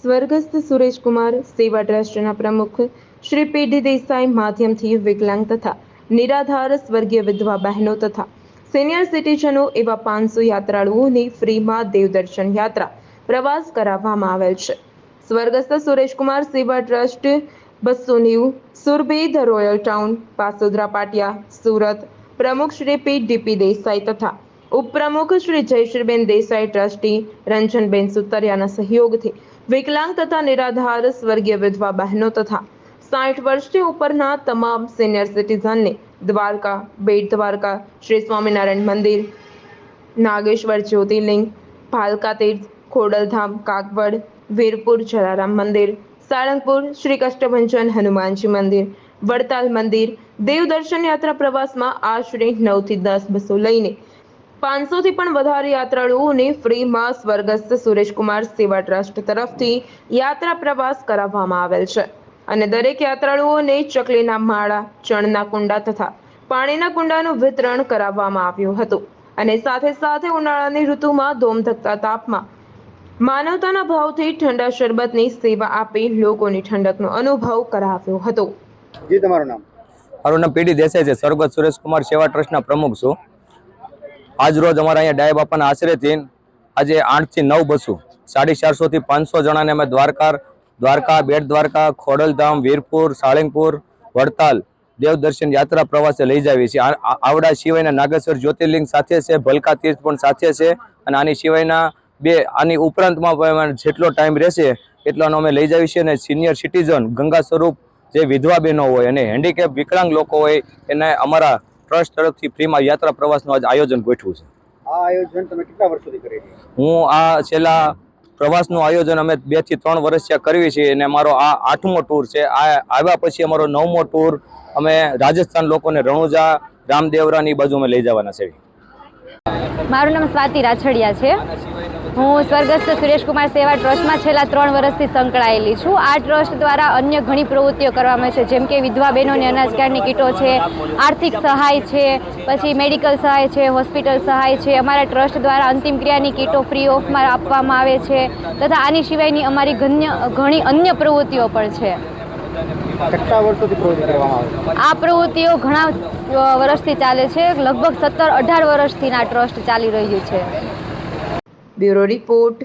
સ્વર્ગસ્થ સુરેશકુમાર, સેવા ટ્રસ્ટના પ્રમુખ શ્રી પીડી દેસાઈ, માધ્યમથી વિકલાંગ તથા નિરાધાર સ્વર્ગીય વિધવા બહેનો તથા સિનિયર સિટીઝનો એવા પાંચસો યાત્રાળુઓની ફ્રીમાં દેવદર્શન યાત્રા પ્રવાસ કરાવવામાં આવેલ છે. સ્વર્ગસ્થ સુરેશકુમાર, સેવા ટ્રસ્ટ બસો નેવું the royal town, Pasodara Patiya, Surat, પ્રમુખ શ્રી પી. ડીપી દેસાઈ તથા ઉપપ્રમુખ શ્રી જયશ્રીબેન દેસાઈ, ટ્રસ્ટી રંજનબેન સુતરિયાના સહયોગથી વિકલાંગ તથા નિરાધાર સ્વર્ગીય વિધવા બહેનો તથા સાઠ વર્ષથી ઉપરના તમામ સિનિયર સિટીઝનને દ્વારકા, બેટ દ્વારકા, શ્રી સ્વામિનારાયણ મંદિર, નાગેશ્વર જ્યોતિર્લિંગ, ભાલકા તીર્થ, ખોડલધામ, કાગવડ, વીરપુર, જલારામ મંદિર, સાળંગપુર, શ્રી કષ્ટભંજન, હનુમાનજી મંદિર, વડતાલ મંદિર, દેવદર્શન યાત્રા પ્રવાસમાં આશરે નવથી દસ બસો લઈને પાંચસોથી પણ વધારે યાત્રાળુઓને ફ્રીમાં સ્વર્ગસ્થ સુરેશકુમાર સેવા ટ્રસ્ટ તરફથી યાત્રા પ્રવાસ કરાવવામાં આવેલ છે. અને દરેક યાત્રાળુઓને ચકલીના માળા ચણના કુંડા તથા પાણીના કુંડાનું વિતરણ કરાવવામાં આવ્યું હતું. અને સાથે સાથે ઉનાળાની ઋતુમાં ધોમધકતા તાપમાં માનવતાના ભાવથી ઠંડા શરબતની સેવા આપી લોકોની ઠંડકનો અનુભવ કરાવ્યો હતો. જી તમારું નામ? મારું નામ પીડી દેસાઈ છે. સ્વર્ગત સુરેશકુમાર સેવા ટ્રસ્ટના પ્રમુખ છું. આજ રોજ અમારા અહીંયા ડાય બાપાના આશરેથી આજે આઠથી નવ બસો, સાડી ચારસોથી પાંચસો જણાને અમે દ્વારકા દ્વારકા, બેટ દ્વારકા, ખોડલધામ, વીરપુર, સાળંગપુર, વડતાલ, દેવદર્શન યાત્રા પ્રવાસે લઈ જાવી છીએ. આવડા સિવાયના નાગેશ્વર જ્યોતિર્લિંગ સાથે છે, ભલકા તીર્થ પણ સાથે છે અને આની સિવાયના બે આની ઉપરાંતમાં જેટલો ટાઈમ રહેશે એટલાનો અમે લઈ જાવી છીએ અને સિનિયર સિટીઝન ગંગા સ્વરૂપ જે વિધવા બહેનો હોય અને હેન્ડીકેપ વિકલાંગ લોકો હોય એને અમારા ટ્રસ્ટ તરફથી ફ્રીમાં યાત્રા પ્રવાસનું આજ આયોજન ગોઠવું છે. આ આયોજન તમે કેટલા વર્ષોથી કરી હું આ છેલ્લા પ્રવાસનું આયોજન અમે બેથી ત્રણ વર્ષ ત્યાં કરવી છીએ અને અમારો આ આઠમો ટૂર છે. આ આવ્યા પછી અમારો નવમો ટૂર અમે રાજસ્થાન લોકોને રણુજા રામદેવરાની બાજુ અમે લઈ જવાના છે. મારું નામ સ્વાતિ રાછડિયા છે. હું સ્વર્ગસ્થ સુરેશકુમાર સેવા ટ્રસ્ટમાં છેલ્લા ત્રણ વર્ષથી સંકળાયેલી છું. આ ટ્રસ્ટ દ્વારા અન્ય ઘણી પ્રવૃત્તિઓ કરવામાં આવે છે જેમ કે વિધવા બહેનોને અનાજકારની કીટો છે આર્થિક સહાય છે પછી મેડિકલ સહાય છે હોસ્પિટલ સહાય છે. અમારા ટ્રસ્ટ દ્વારા અંતિમ ક્રિયાની કીટો ફ્રી ઓફમાં આપવામાં આવે છે તથા આની સિવાયની અમારી ઘન્ય ઘણી અન્ય પ્રવૃત્તિઓ પણ છે. કેટલા વર્ષોથી પ્રવૃત્તિ કરવામાં આવે આ પ્રવૃત્તિઓ ઘણા વર્ષથી ચાલે છે. લગભગ સત્તર અઢાર વર્ષથી આ ટ્રસ્ટ ચાલી રહ્યું છે. Bureau report